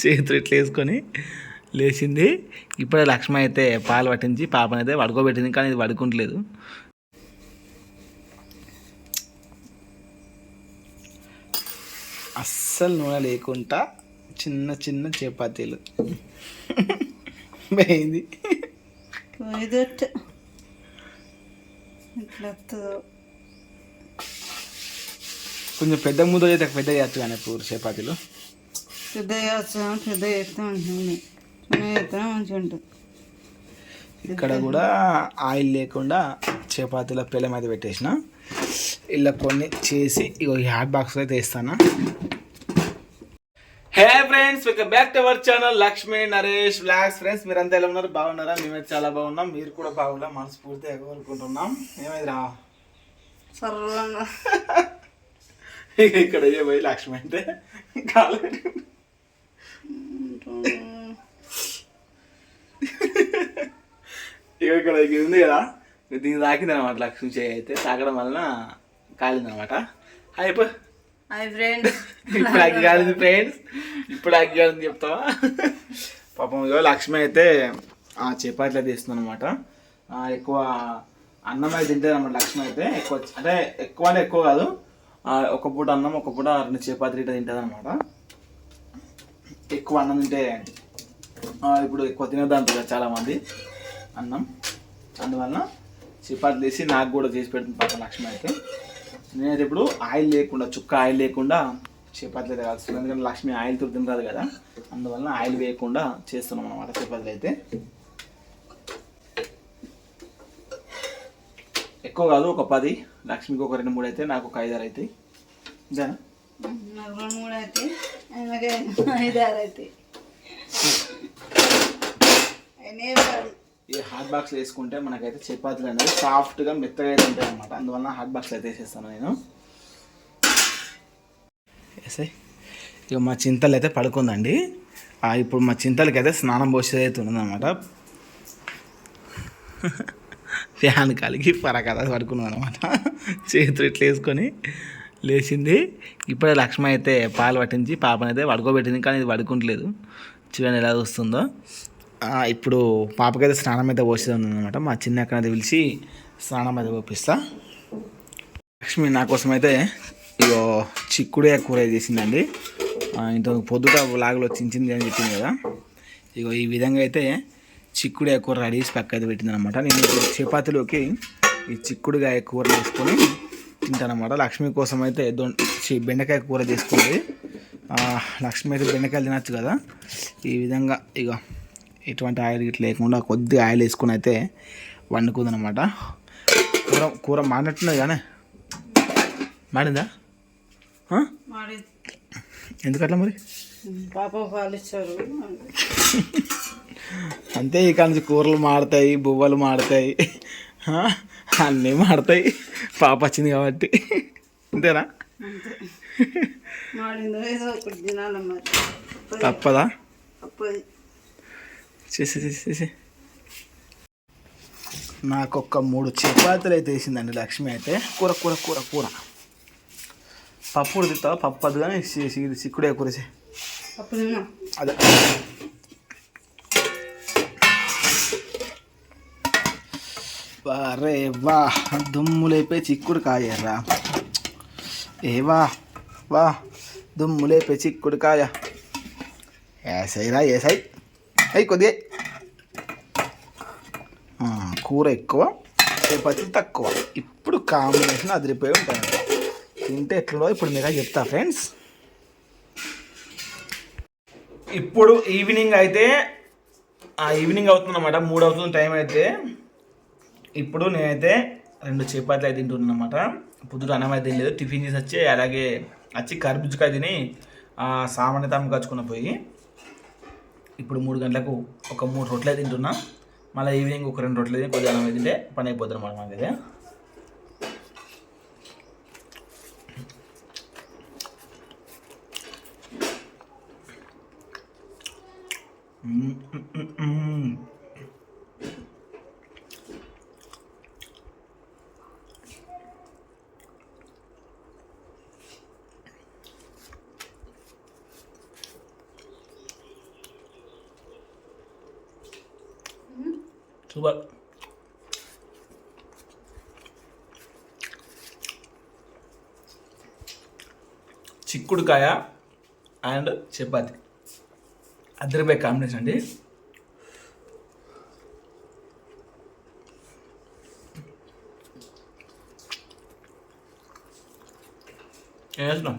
చేతులు ఇట్లా వేసుకొని లేచింది. ఇప్పుడే లక్ష్మి అయితే పాలు పట్టించి పాపనైతే పడుకోబెట్టింది కానీ ఇది పడుకుంటలేదు. అస్సలు నూనె లేకుండా చిన్న చిన్న చపాతీలు. పోయింది ఇట్లా కొంచెం పెద్ద ముద్ద అయితే పెద్ద చేయొచ్చు కానీ పూర్ చపాతీలు. పెద్ద చేస్తాం పెద్ద చేస్తాం ఉంటుంది. చిన్న చేస్తాం మంచిగా ఉంటుంది. ఇక్కడ కూడా ఆయిల్ లేకుండా చపాతీల పెళ్ళం అయితే పెట్టేసిన. ఇలా కొన్ని చేసి ఇగో ఈ హాట్ బాక్స్ అయితే వేస్తాను. Hey friends welcome back to our channel Lakshmi Naresh vlogs friends మీరంతా ఎలా ఉన్నారు? బాగున్నారా? మేమైతే చాలా బాగున్నాం. మీరు కూడా బాగున్నా మనస్ఫూర్తిగా కోరుకుంటున్నాం. సర్వంగా ఇక ఇక్కడ ఏ పోయి లక్ష్మి అంటే కాలు పెట్టుకుంది. ఇక ఇక్కడ ఉంది కదా. దీన్ని తాకింది అనమాట లక్ష్మి చేయి అయితే. తాకడం వలన కాలింది అనమాట అయిపో హాయ్ ఫ్రెండ్స్. ఇప్పుడు అగ్గి కాలింది ఫ్రెండ్స్. ఇప్పుడు అగ్గి కాలింది చెప్తావా? పాపం లక్ష్మి అయితే ఆ చపాతీలు తీస్తుంది అనమాట ఎక్కువ అన్నం అయితే తింటుంది అనమాట లక్ష్మి అయితే. ఎక్కువ అంటే ఎక్కువ అంటే ఎక్కువ కాదు. ఒక పూట అన్నం ఒక పూట రెండు చపాతి ఇట్లా తింటుంది అనమాట ఎక్కువ అన్నం తింటే ఇప్పుడు ఎక్కువ తినద్దు అంటారు చాలా మంది అన్నం. అందువలన చపాతి తీసి నాకు కూడా చేసి పెడుతుంది పాప లక్ష్మి అయితే. నేనైతే ఇప్పుడు ఆయిల్ లేకుండా చుక్క ఆయిల్ లేకుండా చపాతీలు అయితే కాల్చుతున్నాను ఎందుకంటే లక్ష్మి ఆయిల్తో కదా. అందువలన ఆయిల్ వేయకుండా చేస్తున్నాం అనమాట చపాతీలు అయితే. ఎక్కువ కాదు ఒక పది. లక్ష్మికి ఒక రెండు మూడు అయితే నాకు ఒక ఐదారు అవుతాయి రెండు మూడు అయితే ఆరు అయితే పది ఈ హాట్ బాక్స్ వేసుకుంటే మనకైతే చపాతీలు అనేది సాఫ్ట్గా మెత్తగా అయితే ఉంటాయి అనమాట అందువలన హాట్ బాక్స్ అయితే వేసేస్తాను నేను. వేసే ఇక మా చింతలు అయితే పడుకుందండి. ఇప్పుడు మా చింతలకి అయితే స్నానం పోసేది అయితే ఉన్నదన్నమాట. ఫ్యాన్ కలిగి పరకథ పడుకున్నాం అనమాట చేతులు ఇట్లా వేసుకొని లేచింది. ఇప్పుడే లక్ష్మి అయితే పాలు పట్టించి పాపనైతే పడుకోబెట్టింది కానీ ఇది పడుకుంటలేదు. చూడండి ఎలా చూస్తుందో. ఇప్పుడు పాపకైతే స్నానం అయితే పోసేది ఉందన్నమాట మా చిన్న అక్కనైతే పిలిచి స్నానం అయితే పోపిస్తా. లక్ష్మి నా కోసం అయితే ఇగో చిక్కుడే కూర చేసిందండి. ఇంత పొద్దుట లాగులో చించింది అని చెప్పింది కదా. ఇగో ఈ విధంగా అయితే చిక్కుడు కూర రెడీ చేసి పక్క అయితే పెట్టింది అనమాట నేను చపాతీలోకి ఈ చిక్కుడుగాయ కూర వేసుకొని తింటానమాట లక్ష్మి కోసం అయితే బెండకాయ కూర చేసుకుంది. ఆ, లక్ష్మి అయితే బెండకాయలు తినచ్చు కదా. ఈ విధంగా ఇక ఎటువంటి ఆయిల్ ఇట్లా లేకుండా కొద్దిగా ఆయిల్ వేసుకొని అయితే వండుకుందనమాట కూర కూర మాడినట్టున్నది కానీ? మాడిందా? ఎందుకట్లా మరి? పాప పాలు ఇచ్చారు అంతే ఇక నుంచి కూరలు మాడతాయి బువ్వలు మాడతాయి? అన్నీ మాడతాయి. పాప వచ్చింది కాబట్టి. అంతేనా? తప్పదా? చేసి చేసి నాకు ఒక్క మూడు చపాతీలు అయితే వేసిందండి లక్ష్మి అయితే. కూర కూర కూర కూర. పప్పు ఉడితావా పప్పు అది కానీ చిక్కుడే కూర చే అప్పుడు తిన్నా. అదే. అరే వా దుమ్ములేపే చిక్కుడు కాయరా ఏ వా వా దుమ్ములేపే చిక్కుడు కాయ. ఏసైరా ఏసై అయి కొద్దిగా. కూర ఎక్కువ చపాతీ తక్కువ. ఇప్పుడు కాంబినేషన్ అదిరిపోయి ఉంటుంది. తింటే ఎట్లా ఇప్పుడు మీకు చెప్తా ఫ్రెండ్స్ ఇప్పుడు ఈవినింగ్ అయితే ఆ ఈవినింగ్ అవుతుందన్నమాట. మూడు అవుతుంది టైం అయితే. ఇప్పుడు నేనైతే రెండు చపాతీలు అయితే తింటున్నాను అనమాట పొద్దుట అన్నం అయితే తినలేదు. టిఫిన్ చేసి వచ్చి అలాగే వచ్చి కర్బుజకాయ తిని ఆ సామాన్య కచ్చుకున్న పోయి ఇప్పుడు మూడు గంటలకు ఒక మూడు రొట్టెలు అయితే తింటున్నా. మళ్ళీ ఈవినింగ్ ఒక రెండు రొట్టెలు తిని కొద్దిగా అన్నం అయితే తింటే పని అయిపోతుంది అనమాట మాకైతే. మ్మ్, సూపర్ చిక్కుడుకాయ అండ్ చపాతి. అద్దరిపై కాంబినేషన్ అండి. ఏం చేస్తున్నాం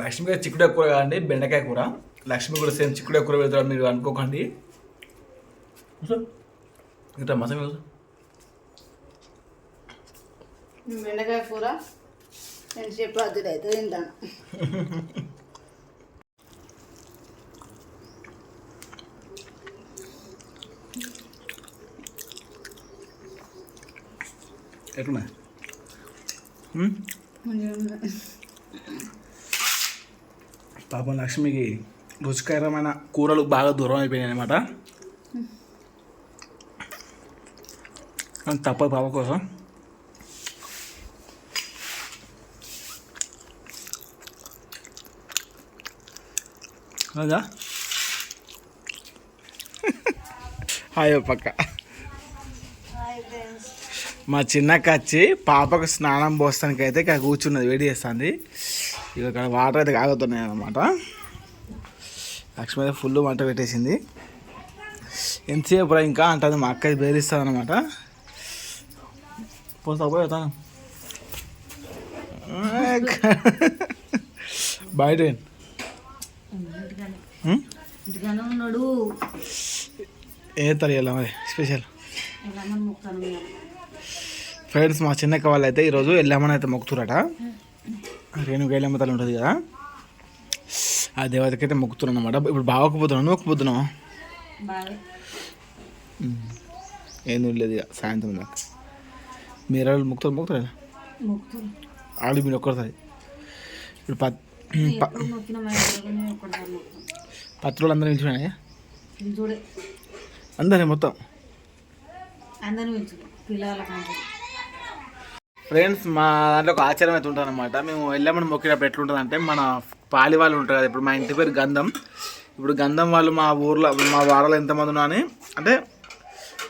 లక్ష్మి గారు చిక్కుడు కూర కాదండి బెండకాయ కూర లక్ష్మి కూడా సేమ్ చిక్కుడు కూర పెడతారు మీరు అనుకోకండి. ఇట్లా మసం. బెండకాయ కూర నేను చపాతీ అయితే తింటాను. పాపం లక్ష్మికి రుచికరమైన కూరలు బాగా దూరం అయిపోయినాయి అనమాట తప్పదు పాప కోసం. కదా హాయ్ పక్క. మా చిన్నక్క వచ్చి పాపకు స్నానం పోస్తానికి అయితే ఇక్కడ కూర్చున్నది వేడి చేస్తుంది. ఇక ఇక్కడ వాటర్ అయితే కాగుతున్నాయి అన్నమాట. లక్ష్మి అయితే ఫుల్ వంట పెట్టేసింది. ఎంతసేపు ఇంకా అంటుంది మా అక్క బేరిస్తుంది అనమాట పోస్తా పోయి వస్తాను. బయట ఏ తెలియాలి మరి? స్పెషల్? ఫ్రెండ్స్ మా చిన్నక్క వాళ్ళు అయితే ఈరోజు ఎల్లమ్మని అయితే మొక్కుతురట. రేణుక ఎల్లమ్మ తల్లి ఉంటుంది కదా? ఆ దేవతకి అయితే మొక్కుతున్నాను అనమాట ఇప్పుడు బావకు పోతున్నాను నువ్వు పోతున్నావు? బాగా ఏం లేదు ఇక సాయంత్రం దాకా. మీరు వాళ్ళు మొక్కుతారు? మొక్కుతారు? ఆడు మీరు ఒక్కసారి ఇప్పుడు పత్ పత్రులు అందరూ చూడే అందరే మొత్తం? అందరిని పిలుచు పిల్లల కంటే ఫ్రెండ్స్ మా దాంట్లో ఒక ఆచారం అయితే ఉంటుంది అనమాట మేము వెళ్ళామని మొక్కినప్పుడు ఎట్లుంటుంది అంటే మన పాలి వాళ్ళు ఉంటారు కదా ఇప్పుడు మా ఇంటి పేరు గంధం. ఇప్పుడు గంధం వాళ్ళు మా ఊర్లో మా వాడలో ఎంతమంది ఉన్నా అని అంటే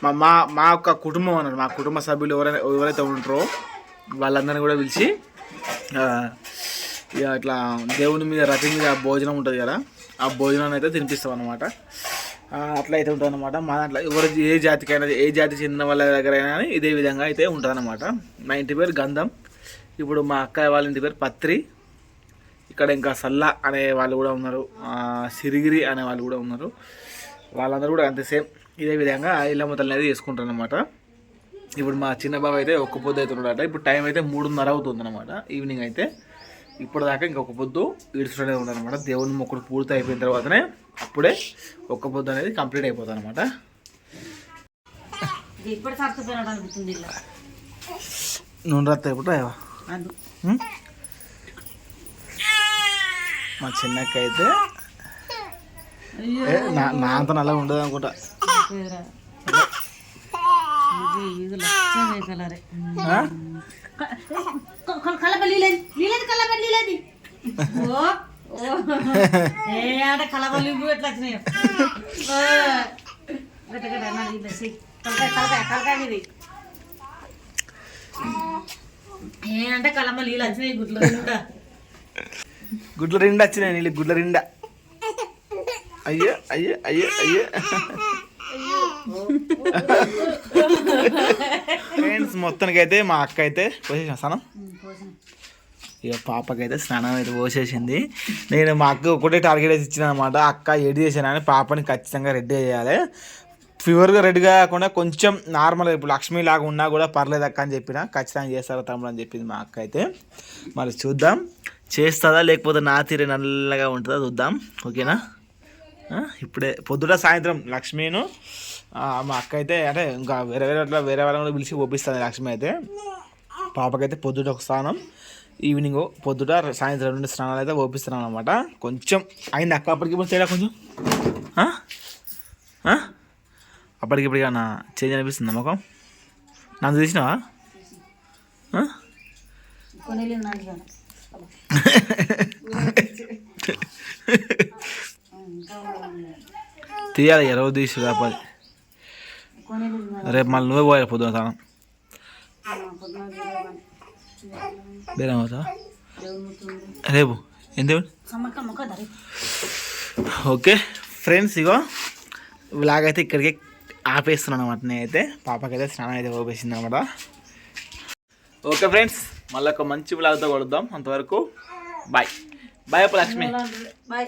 మా మా మా యొక్క కుటుంబం అన్నారు మా కుటుంబ సభ్యులు ఎవరైనా ఎవరైతే ఉంటారో వాళ్ళందరినీ కూడా పిలిచి ఇక ఇట్లా దేవుని మీద రథం మీద భోజనం ఉంటుంది కదా ఆ భోజనాన్ని అయితే తినిపిస్తాం అనమాట అట్లా అయితే ఉంటుంది అనమాట మా దాంట్లో ఎవరు ఏ జాతికైనా ఏ జాతి చెందిన వాళ్ళ దగ్గర అయినా కానీ ఇదే విధంగా అయితే ఉంటుంది అనమాట మా ఇంటి పేరు గంధం. ఇప్పుడు మా అక్క వాళ్ళ ఇంటి పేరు పత్రి. ఇక్కడ ఇంకా సల్లా అనే వాళ్ళు కూడా ఉన్నారు. సిరిగిరి అనే వాళ్ళు కూడా ఉన్నారు. వాళ్ళందరూ కూడా అంతే సేమ్ ఇదే విధంగా ఇళ్ళ తల్లి అనేది చేసుకుంటారు అనమాట ఇప్పుడు మా చిన్న బాబు అయితే ఒక్క పొద్దు అవుతున్నాడట ఇప్పుడు టైం అయితే మూడున్నర అవుతుంది అనమాట ఈవినింగ్ అయితే. ఇప్పుడు దాకా ఇంకొక పొద్దు ఈడ్చుకునే ఉన్నాడు అనమాట దేవుని మొక్కలు పూర్తి అయిపోయిన తర్వాతనే అప్పుడే ఒక్క పొద్దు అనేది కంప్లీట్ అయిపోతుంది అనమాట ఇప్పుడు నూనె రత్త ఉం? మా చిన్నక్క అయితే నా అంత నల్లగా ఉండదు అనుకుంటా. అంటే కలమ నీళ్ళు వచ్చినాయి గుడ్లు నిండా. గుడ్ల వచ్చినాయి నీళ్ళు గుడ్ల రిండా అయ్యో అయ్యో అయ్యో అయ్యో. ఫ్రెండ్స్ మొత్తానికి అయితే మా అక్క అయితే పోసేసిన స్నానం. ఇక పాపకైతే స్నానం అయితే పోసేసింది. నేను మా అక్క ఒకటే టార్గెట్ వేసి ఇచ్చిన అనమాట అక్క ఎడి చేశానని పాపని ఖచ్చితంగా రెడీ చేయాలి. ఫీవర్గా రెడీ కాకుండా కొంచెం నార్మల్ ఇప్పుడు లక్ష్మి లాగా ఉన్నా కూడా పర్లేదు అక్క అని చెప్పిన ఖచ్చితంగా చేస్తారా తమ్ముడు అని చెప్పింది మా అక్క అయితే మరి చూద్దాం. చేస్తుందా లేకపోతే నా తీరే నల్లగా ఉంటుందా చూద్దాం. ఓకేనా? ఇప్పుడే పొద్దుట సాయంత్రం లక్ష్మిను మా అక్క అయితే అంటే ఇంకా వేరే వేరే అట్లా వేరే వాళ్ళని కూడా పిలిచి పంపిస్తుంది లక్ష్మి అయితే. పాపకైతే పొద్దుట ఒక స్నానం ఈవినింగ్ పొద్దుట సాయంత్రం రెండు స్నానాలు అయితే ఓపిస్తున్నాను అనమాట కొంచెం అయింది అక్క అప్పటికి ఇప్పుడు తేడా కొంచెం? అప్పటికిప్పుడు ఏమన్నా చేంజ్ అనిపిస్తుందా ముఖం? నన్ను చూసినావా ఆ? కొన్ని తీయాలి ఎరవ తీసి రాపాలి రేపు మళ్ళీ నువ్వే పోయాలి పొద్దున తాను బేరం అవుతావా రేపు. ఎందుకు ఓకే ఫ్రెండ్స్ ఇగో వ్లాగ్ అయితే ఇక్కడికి ఆపేస్తున్నాను అనమాట నేనైతే. పాపకైతే స్నానం అయితే ఓపేసింది అనమాట ఓకే ఫ్రెండ్స్ మళ్ళీ ఒక మంచి బ్లాగ్తో కొడుద్దాం అంతవరకు బాయ్ బాయ్ అప్ప లక్ష్మి. బాయ్